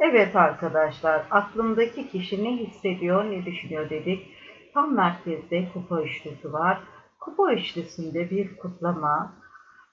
Evet arkadaşlar, aklımdaki kişi ne hissediyor, ne düşünüyor dedik. Tam merkezde kupa üçlüsü var. Kupa üçlüsünde bir kutlama,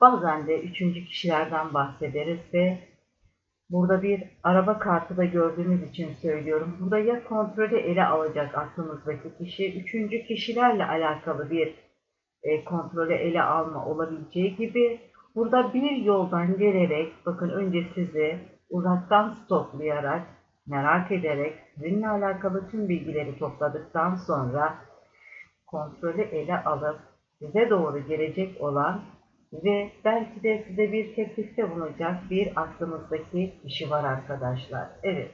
bazen de üçüncü kişilerden bahsederiz ve burada bir araba kartı da gördüğünüz için söylüyorum. Burada ya kontrolü ele alacak aklınızdaki kişi, üçüncü kişilerle alakalı bir e, kontrolü ele alma olabileceği gibi burada bir yoldan gelerek bakın önce sizi uzaktan stoklayarak merak ederek sizinle alakalı tüm bilgileri topladıktan sonra kontrolü ele alıp size doğru gelecek olan ve belki de size bir teklifte bulunacak bir aklınızdaki kişi var arkadaşlar. Evet.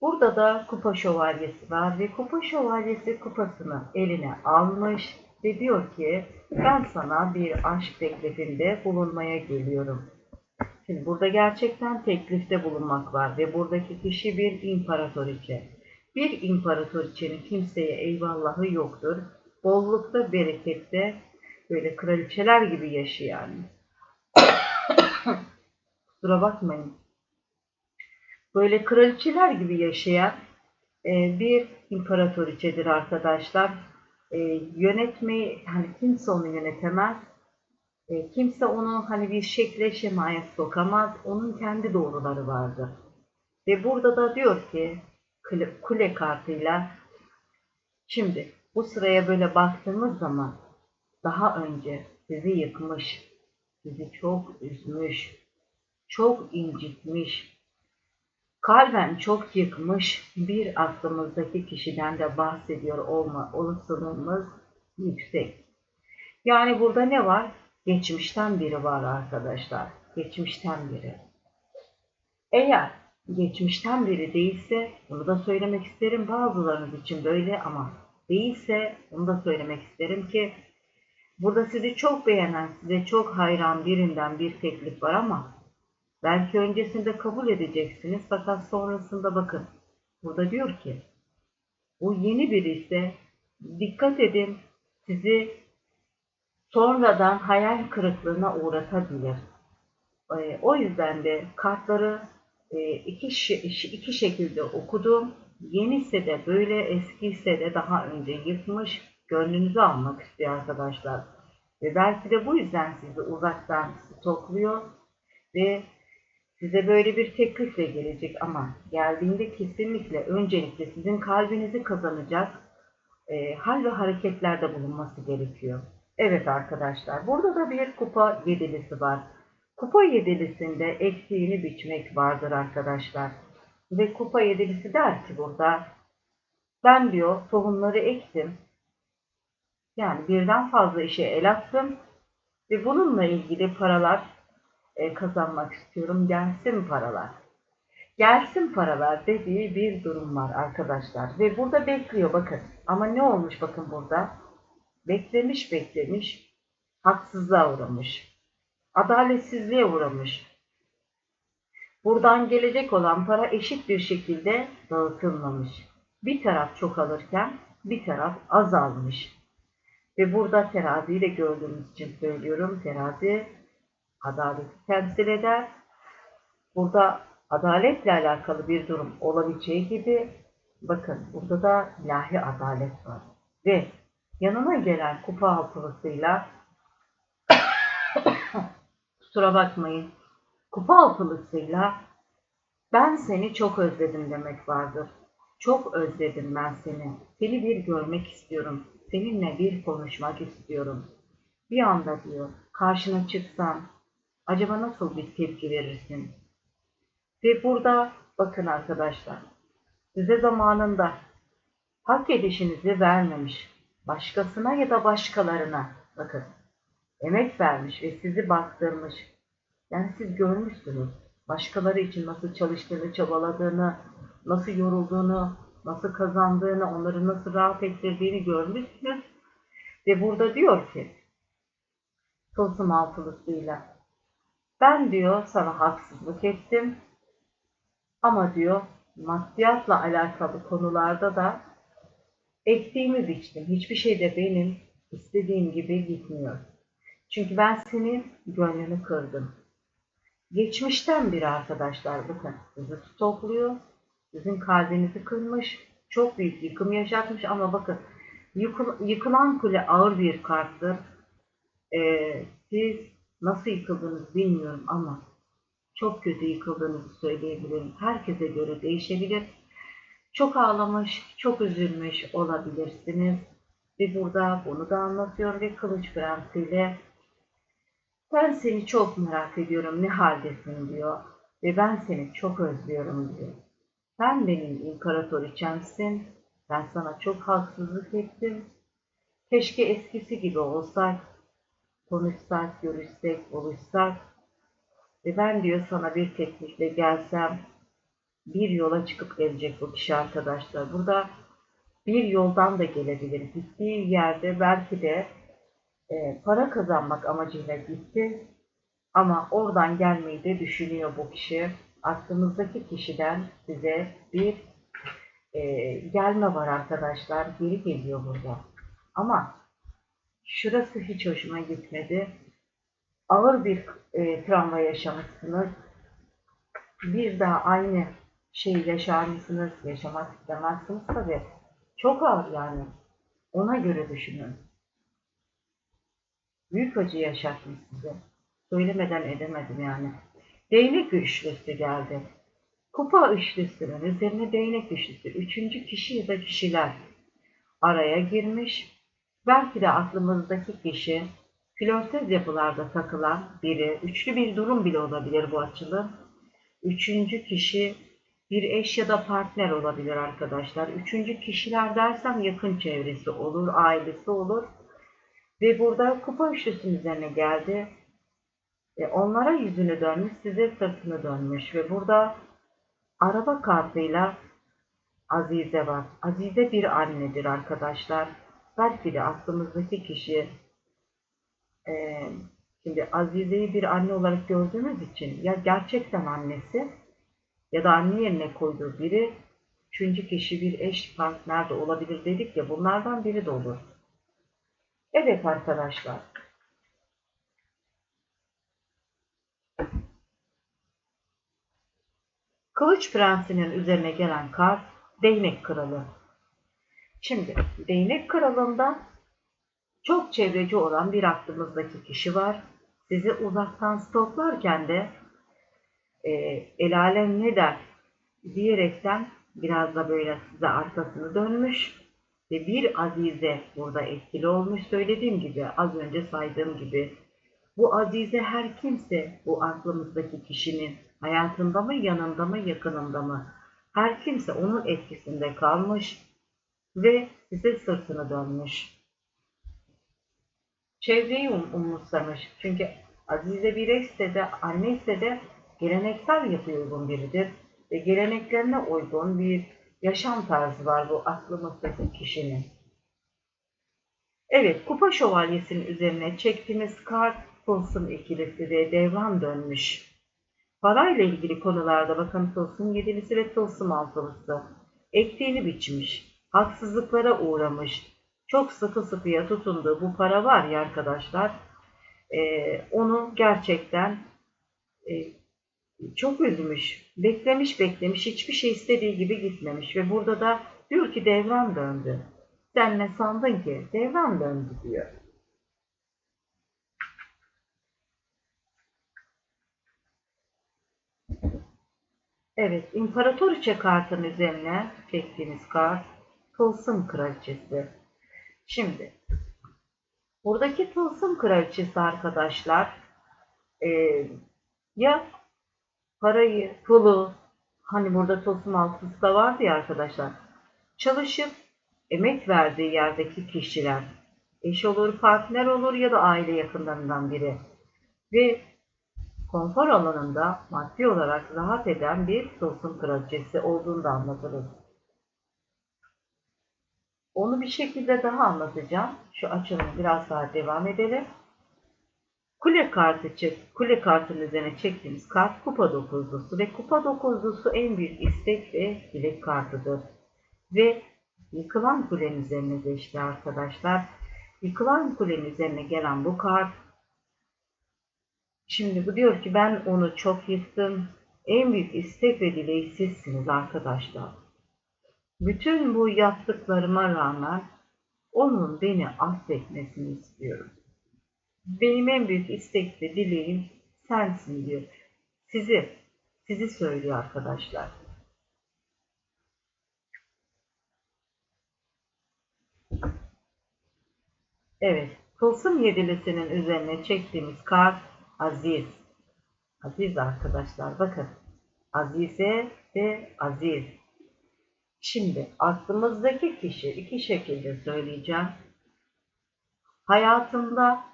Burada da kupa şövalyesi var ve kupa şövalyesi kupasını eline almış ve diyor ki ben sana bir aşk teklifinde bulunmaya geliyorum. Şimdi burada gerçekten teklifte bulunmak var ve buradaki kişi bir imparatoriçe. Bir imparatoriçenin kimseye eyvallahı yoktur. Bollukta, berekette böyle kraliçeler gibi yaşayan. Kusura bakmayın. Böyle kraliçeler gibi yaşayan e, bir imparatoriçedir arkadaşlar. E, yönetmeyi, hani kimse onu yönetemez. E, kimse onu hani bir şekle şemaya sokamaz. Onun kendi doğruları vardır. Ve burada da diyor ki kule, kule kartıyla şimdi bu sıraya böyle baktığımız zaman daha önce sizi yıkmış, sizi çok üzmüş, çok incitmiş, kalben çok yıkmış bir aklımızdaki kişiden de bahsediyor olma olasılığımız yüksek. Yani burada ne var? Geçmişten biri var arkadaşlar. Geçmişten biri. Eğer geçmişten biri değilse bunu da söylemek isterim. Bazılarınız için böyle ama değilse bunu da söylemek isterim ki burada sizi çok beğenen, size çok hayran birinden bir teklif var ama belki öncesinde kabul edeceksiniz fakat sonrasında bakın. Burada diyor ki bu yeni biri ise dikkat edin sizi sonradan hayal kırıklığına uğratabilir. E, o yüzden de kartları e, iki, iki şekilde okudum. Yeniyse de böyle, eskiyse de daha önce yıkmış, gönlünüzü almak istiyor arkadaşlar. Ve belki de bu yüzden sizi uzaktan stokluyor ve size böyle bir teklifle gelecek ama geldiğinde kesinlikle öncelikle sizin kalbinizi kazanacak e, hal ve hareketlerde bulunması gerekiyor. Evet arkadaşlar burada da bir kupa yedilisi var. Kupa yedilisinde eksiğini biçmek vardır arkadaşlar. Ve kupa yedilisi der ki burada ben diyor tohumları ektim. Yani birden fazla işe el attım. Ve bununla ilgili paralar e, kazanmak istiyorum. Gelsin paralar. Gelsin paralar dediği bir durum var arkadaşlar. Ve burada bekliyor bakın. Ama ne olmuş bakın burada? Beklemiş beklemiş, haksızlığa uğramış. Adaletsizliğe uğramış. Buradan gelecek olan para eşit bir şekilde dağıtılmamış. Bir taraf çok alırken bir taraf az almış. Ve burada teraziyi de gördüğümüz için söylüyorum. Terazi adaleti temsil eder. Burada adaletle alakalı bir durum olabileceği gibi bakın burada da ilahi adalet var. Ve yanına gelen kupa hapılısıyla kusura bakmayın kupa hapılısıyla ben seni çok özledim demek vardır. Çok özledim ben seni. Seni bir görmek istiyorum. Seninle bir konuşmak istiyorum. Bir anda diyor karşına çıksam acaba nasıl bir tepki verirsin? Ve burada bakın arkadaşlar size zamanında hak edişinizi vermemiş başkasına ya da başkalarına bakın emek vermiş ve sizi baktırmış. Yani siz görmüşsünüz. Başkaları için nasıl çalıştığını, çabaladığını, nasıl yorulduğunu, nasıl kazandığını, onları nasıl rahat ettirdiğini görmüşsünüz. Ve burada diyor ki, tılsım altılısıyla, ben diyor sana haksızlık ettim ama diyor maddiyatla alakalı konularda da ektiğimi biçtim. Hiçbir şey de benim istediğim gibi gitmiyor. Çünkü ben senin gönlünü kırdım. Geçmişten biri arkadaşlar bakın sizi stokluyor. Sizin kalbinizi kırmış. Çok büyük yıkım yaşatmış ama bakın yıkıl, yıkılan kule ağır bir karttır. Ee, siz nasıl yıkıldınız bilmiyorum ama çok kötü yıkıldığınızı söyleyebilirim. Herkese göre değişebilir. Çok ağlamış, çok üzülmüş olabilirsiniz. Ve burada bunu da anlatıyor ve Kılıç Prensiyle ben seni çok merak ediyorum ne haldesin diyor. Ve ben seni çok özlüyorum diyor. Sen benim imparatoriçemsin. Ben sana çok haksızlık ettim. Keşke eskisi gibi olsak. Konuşsak, görüşsek, buluşsak. Ve ben diyor sana bir teklifle gelsem bir yola çıkıp gelecek bu kişi arkadaşlar. Burada bir yoldan da gelebilir. Gittiği yerde belki de e, para kazanmak amacıyla gitti. Ama oradan gelmeyi de düşünüyor bu kişi. Aklınızdaki kişiden size bir e, gelme var arkadaşlar. Geri geliyor burada. Ama şurası hiç hoşuma gitmedi. Ağır bir e, travma yaşamışsınız. Bir daha aynı şeyi yaşar mısınız? Yaşamak istemezsiniz tabii. Çok ağır yani. Ona göre düşünün. Büyük acı yaşatmış size. Söylemeden edemedim yani. Değnek üçlüsü geldi. Kupa üçlüsünün üzerine değnek üçlüsü. Üçüncü kişi ya da kişiler araya girmiş. Belki de aklımızdaki kişi flörtöz yapılarda takılan biri, üçlü bir durum bile olabilir bu açılım. Üçüncü kişi bir eş ya da partner olabilir arkadaşlar. Üçüncü kişiler dersem yakın çevresi olur, ailesi olur. Ve burada kupa üçlüsünün üzerine geldi. E, onlara yüzünü dönmüş, size sırtını dönmüş. Ve burada araba kartıyla Azize var. Azize bir annedir arkadaşlar. Belki de aklımızdaki kişi e, şimdi Azize'yi bir anne olarak gördüğümüz için ya gerçekten annesi ya da anne yerine koyduğu biri üçüncü kişi bir eş partner de olabilir dedik ya bunlardan biri de olur. Evet arkadaşlar. Kılıç Prensi'nin üzerine gelen kart Değnek Kralı. Şimdi Değnek Kralı'ndan çok çevreci olan bir aklımızdaki kişi var. Sizi uzaktan stoklarken de e, el alem ne der diyerekten biraz da böyle size arkasını dönmüş ve bir azize burada etkili olmuş. Söylediğim gibi az önce saydığım gibi bu azize her kimse bu aklımızdaki kişinin hayatında mı, yanında mı, yakınında mı her kimse onun etkisinde kalmış ve size sırtını dönmüş. Çevreyi um umursamış. Çünkü Azize bir eşse de anne ise de geleneksel yapıya uygun biridir. Ve geleneklerine uygun bir yaşam tarzı var bu aklımızdaki kişinin. Evet, Kupa Şövalyesi'nin üzerine çektiğimiz kart Tılsım ikilisi ve devran dönmüş. Parayla ilgili konularda bakın Tılsım yedilisi ve Tılsım altılısı ektiğini biçmiş, haksızlıklara uğramış, çok sıkı sıkıya tutunduğu bu para var ya arkadaşlar, onu gerçekten çok üzmüş, beklemiş beklemiş, hiçbir şey istediği gibi gitmemiş ve burada da diyor ki devran döndü. Sen ne sandın ki? Devran döndü diyor. Evet, İmparatoriçe kartının üzerine çektiğimiz kart Tılsım Kraliçesi. Şimdi, buradaki Tılsım Kraliçesi arkadaşlar e, ya parayı, pulu, hani burada Tılsım altısı da vardı ya arkadaşlar, çalışıp emek verdiği yerdeki kişiler, eş olur, partner olur ya da aile yakınlarından biri ve konfor alanında maddi olarak rahat eden bir tılsım kraliçesi olduğunu da anlatırız. Onu bir şekilde daha anlatacağım. Şu açılımı biraz daha devam edelim. Kule kartı çek, kule kartının üzerine çektiğimiz kart kupa dokuzlusu ve kupa dokuzlusu en büyük istek ve dilek kartıdır. Ve yıkılan kulenin üzerine geçti arkadaşlar. Yıkılan kulenin üzerine gelen bu kart Şimdi bu diyor ki ben onu çok yıktım. En büyük istek ve dileği sizsiniz arkadaşlar. Bütün bu yaptıklarıma rağmen onun beni affetmesini istiyorum. Benim en büyük istek ve dileğim sensin diyor. Sizi, sizi söylüyor arkadaşlar. Evet, Tılsım yedilisinin üzerine çektiğimiz kart Aziz. Aziz arkadaşlar bakın. Azize ve Aziz. Şimdi aklımızdaki kişi iki şekilde söyleyeceğim. Hayatında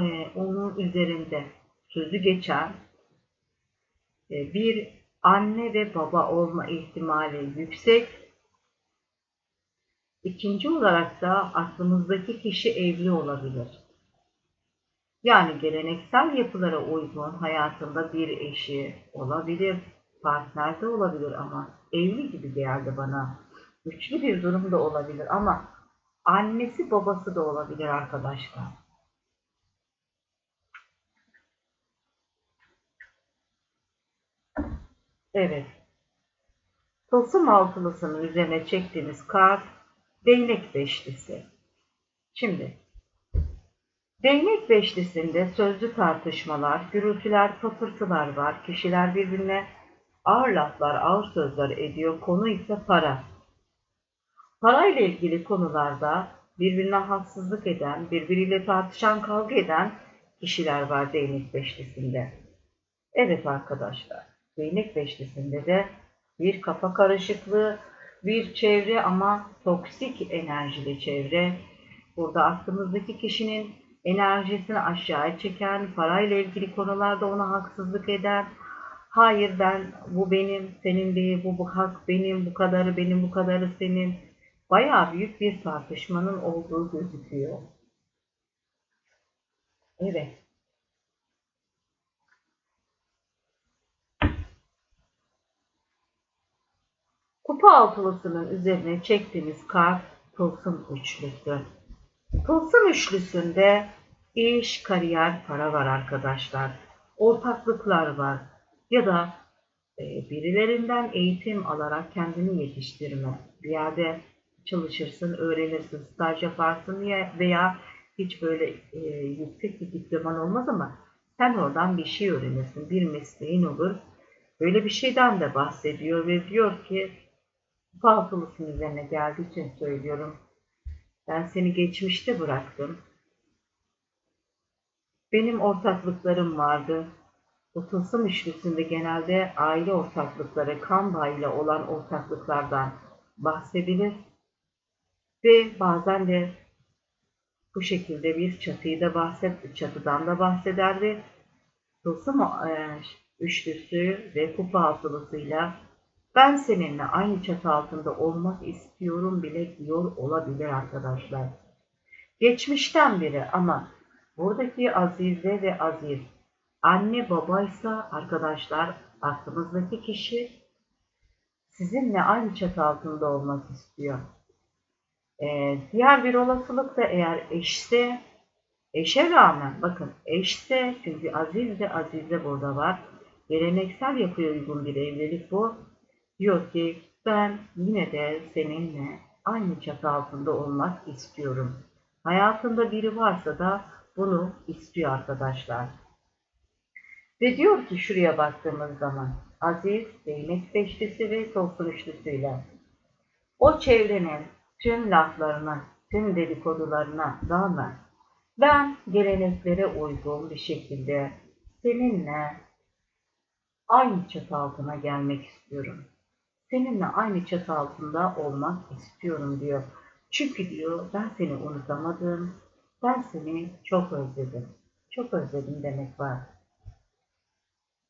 e, onun üzerinde sözü geçen e, bir anne ve baba olma ihtimali yüksek. İkinci olarak da aklımızdaki kişi evli olabilir. Yani geleneksel yapılara uygun hayatında bir eşi olabilir, partner de olabilir ama evli gibi geldi bana. Güçlü bir durum da olabilir ama annesi babası da olabilir arkadaşlar. Evet. Tılsım altılısının üzerine çektiğimiz kart değnek beşlisi. Şimdi Değnek beşlisinde sözlü tartışmalar, gürültüler, patırtılar var. Kişiler birbirine ağır laflar, ağır sözler ediyor. Konu ise para. Parayla ilgili konularda birbirine haksızlık eden, birbiriyle tartışan, kavga eden kişiler var değnek beşlisinde. Evet arkadaşlar, değnek beşlisinde de bir kafa karışıklığı, bir çevre ama toksik enerjili çevre. Burada aklımızdaki kişinin enerjisini aşağıya çeken, parayla ilgili konularda ona haksızlık eden, hayır ben bu benim, senin değil, bu, bu hak benim, bu kadarı benim, bu kadarı senin. Bayağı büyük bir tartışmanın olduğu gözüküyor. Evet. Kupa altılısının üzerine çektiğimiz kart tılsım üçlüsü. Tılsım üçlüsünde iş, kariyer, para var arkadaşlar. Ortaklıklar var. Ya da e, birilerinden eğitim alarak kendini yetiştirme. Bir yerde çalışırsın, öğrenirsin, staj yaparsın veya hiç böyle e, yüksek bir diploman olmaz ama sen oradan bir şey öğrenirsin, bir mesleğin olur. Böyle bir şeyden de bahsediyor ve diyor ki Faltılısın üzerine geldiği için söylüyorum. Ben seni geçmişte bıraktım. Benim ortaklıklarım vardı. Bu tılsım üçlüsünde genelde aile ortaklıkları, kan bağıyla olan ortaklıklardan bahsedilir. Ve bazen de bu şekilde bir çatıyı da bahset, çatıdan da bahseder ve tılsım e, üçlüsü ve kupa altılısıyla ben seninle aynı çatı altında olmak istiyorum bile diyor olabilir arkadaşlar. Geçmişten biri ama buradaki Azize ve Aziz anne babaysa arkadaşlar aklımızdaki kişi sizinle aynı çatı altında olmak istiyor. Ee, diğer bir olasılık da eğer eşse eşe rağmen bakın eşse çünkü Aziz de Azize burada var. Geleneksel yapıya uygun bir evlilik bu Diyor ki ben yine de seninle aynı çatı altında olmak istiyorum. Hayatında biri varsa da bunu istiyor arkadaşlar. Ve diyor ki şuraya baktığımız zaman Aziz, değnek beşlisi ve tolsun üçlüsüyle o çevrenin tüm laflarına, tüm dedikodularına rağmen ben geleneklere uygun bir şekilde seninle aynı çatı altına gelmek istiyorum seninle aynı çatı altında olmak istiyorum diyor. Çünkü diyor ben seni unutamadım. Ben seni çok özledim. Çok özledim demek var.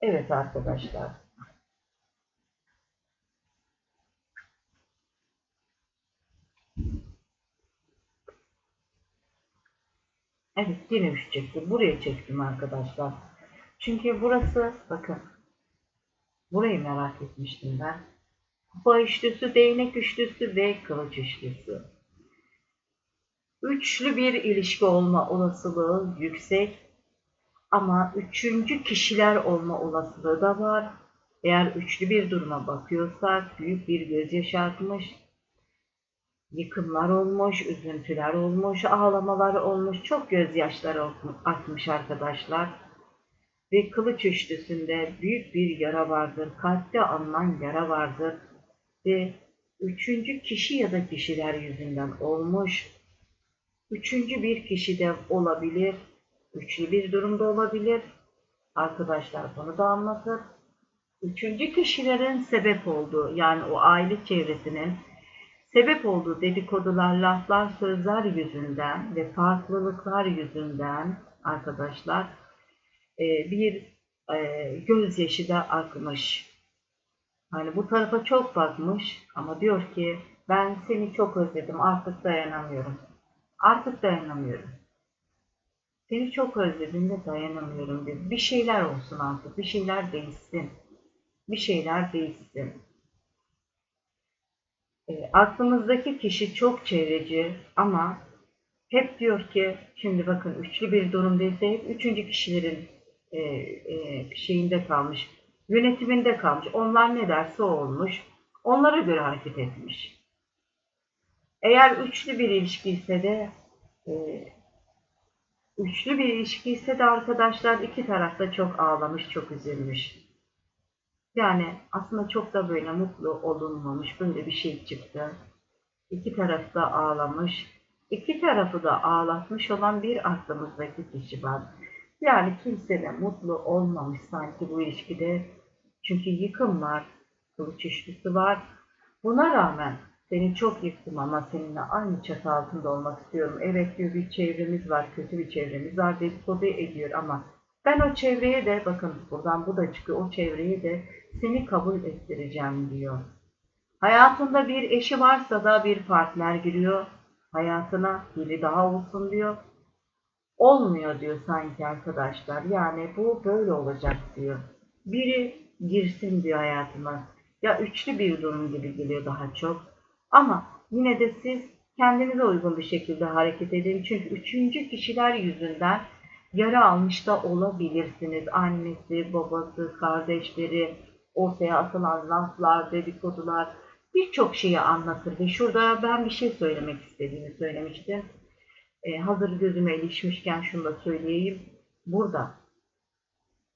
Evet arkadaşlar. Evet yine üç çektim. Buraya çektim arkadaşlar. Çünkü burası bakın. Burayı merak etmiştim ben. Kupa üçlüsü, değnek üçlüsü ve kılıç üçlüsü. Üçlü bir ilişki olma olasılığı yüksek. Ama üçüncü kişiler olma olasılığı da var. Eğer üçlü bir duruma bakıyorsak büyük bir gözyaşı akmış, yıkımlar olmuş, üzüntüler olmuş, ağlamalar olmuş, çok gözyaşları akmış arkadaşlar. Ve kılıç üçlüsünde büyük bir yara vardır, kalpte alınan yara vardır ve üçüncü kişi ya da kişiler yüzünden olmuş, üçüncü bir kişi de olabilir, üçlü bir durumda olabilir. Arkadaşlar bunu da anlatır. Üçüncü kişilerin sebep olduğu yani o aile çevresinin sebep olduğu dedikodular, laflar, sözler yüzünden ve farklılıklar yüzünden arkadaşlar e, bir e, gözyaşı da akmış. Hani bu tarafa çok bakmış ama diyor ki ben seni çok özledim artık dayanamıyorum. Artık dayanamıyorum. Seni çok özledim ve dayanamıyorum diyor. Bir şeyler olsun artık. Bir şeyler değişsin. Bir şeyler değişsin. E, aklımızdaki kişi çok çevreci ama hep diyor ki şimdi bakın üçlü bir durumdaysa hep üçüncü kişilerin e, e, şeyinde kalmış, yönetiminde kalmış. Onlar ne derse olmuş. Onlara göre hareket etmiş. Eğer üçlü bir ilişki ise de e, üçlü bir ilişki ise de arkadaşlar iki tarafta çok ağlamış, çok üzülmüş. Yani aslında çok da böyle mutlu olunmamış. Böyle bir şey çıktı. İki taraf da ağlamış. İki tarafı da ağlatmış olan bir aklımızdaki kişi var. Yani kimse de mutlu olmamış sanki bu ilişkide. Çünkü yıkım var, kılıç üçlüsü var. Buna rağmen seni çok yıktım ama seninle aynı çatı altında olmak istiyorum. Evet diyor bir çevremiz var, kötü bir çevremiz var dedikodu ediyor ama ben o çevreye de bakın buradan bu da çıkıyor o çevreye de seni kabul ettireceğim diyor. Hayatında bir eşi varsa da bir partner giriyor. Hayatına biri daha olsun diyor. Olmuyor diyor sanki arkadaşlar. Yani bu böyle olacak diyor. Biri girsin diyor hayatıma. Ya üçlü bir durum gibi geliyor daha çok. Ama yine de siz kendinize uygun bir şekilde hareket edin. Çünkü üçüncü kişiler yüzünden yara almış da olabilirsiniz. Annesi, babası, kardeşleri, ortaya atılan laflar, dedikodular birçok şeyi anlatır. Ve şurada ben bir şey söylemek istediğimi söylemiştim. Ee, hazır gözüme ilişmişken şunu da söyleyeyim. Burada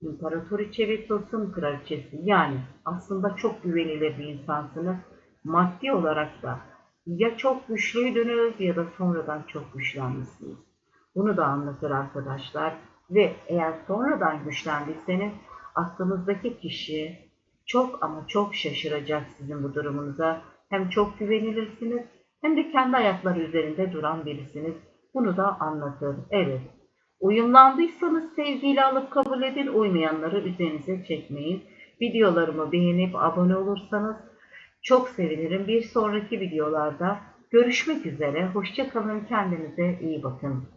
İmparatoriçe ve tılsım kraliçesi yani aslında çok güvenilir bir insansınız. Maddi olarak da ya çok güçlüydünüz ya da sonradan çok güçlenmişsiniz. Bunu da anlatır arkadaşlar. Ve eğer sonradan güçlendiyseniz aklınızdaki kişi çok ama çok şaşıracak sizin bu durumunuza. Hem çok güvenilirsiniz hem de kendi ayakları üzerinde duran birisiniz. Bunu da anlatır. Evet. Uyumlandıysanız sevgiyle alıp kabul edin. Uymayanları üzerinize çekmeyin. Videolarımı beğenip abone olursanız çok sevinirim. Bir sonraki videolarda görüşmek üzere. Hoşçakalın. Kendinize iyi bakın.